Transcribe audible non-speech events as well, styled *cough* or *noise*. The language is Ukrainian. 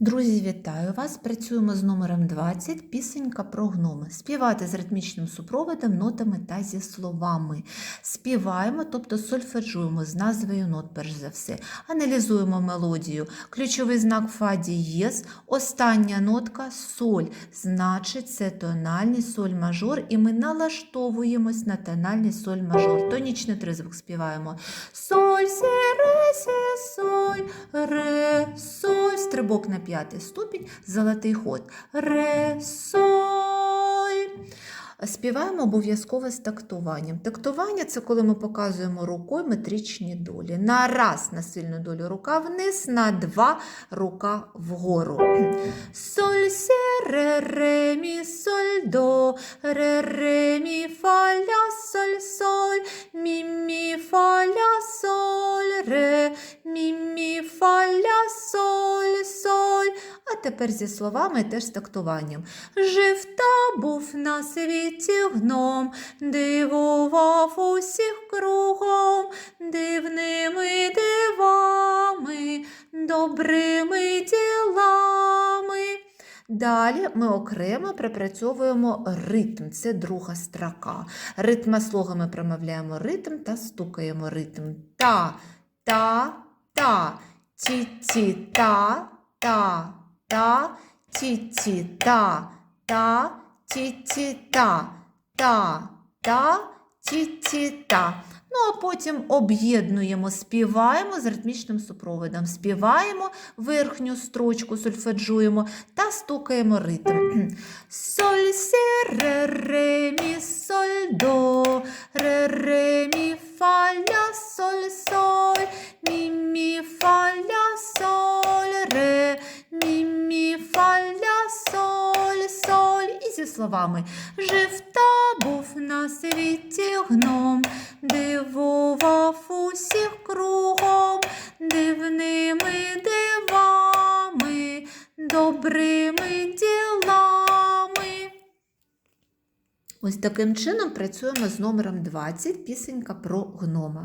Друзі, вітаю вас! Працюємо з номером 20 пісенька про гноми. Співати з ритмічним супроводом, нотами та зі словами. Співаємо, тобто сольфеджуємо з назвою нот, перш за все. Аналізуємо мелодію. Ключовий знак фа дієз, остання нотка соль. Значить, це тональний соль мажор, і ми налаштовуємось на тональний соль мажор. Тонічний тризвук співаємо. Соль, сі, ре, сі, соль, ре. Стрибок на п'ятий ступінь, золотий ход. Ре, соль. Співаємо обов'язково з тактуванням. Тактування це коли ми показуємо рукою метричні долі. На раз на сильну долю рука вниз, на два рука вгору. Соль, сі, ре, ре, мі, соль, до, ре, ре, мі, фа, ля, соль, соль, тепер зі словами теж з тактуванням. Жив та був на світі гном, дивував усіх кругом, дивними дивами, добрими ділами. Далі ми окремо пропрацьовуємо ритм, це друга строка. Ритма слога ми промовляємо ритм та стукаємо ритм. Та, та, та, ті-ті, та, та, та, ті-ті, та, та, ті-ті, та, та, та, ті-ті, та. Ну, а потім об'єднуємо, співаємо з ритмічним супроводом. Співаємо верхню строчку, сольфеджуємо та стукаємо ритм. *clears throat* Соль, сі, ре, ре, мі, соль, словами Жив та був на світі гном, дивував усіх кругом, дивними дивами, добрими ділами. Ось таким чином працюємо з номером 20 пісенька про гнома.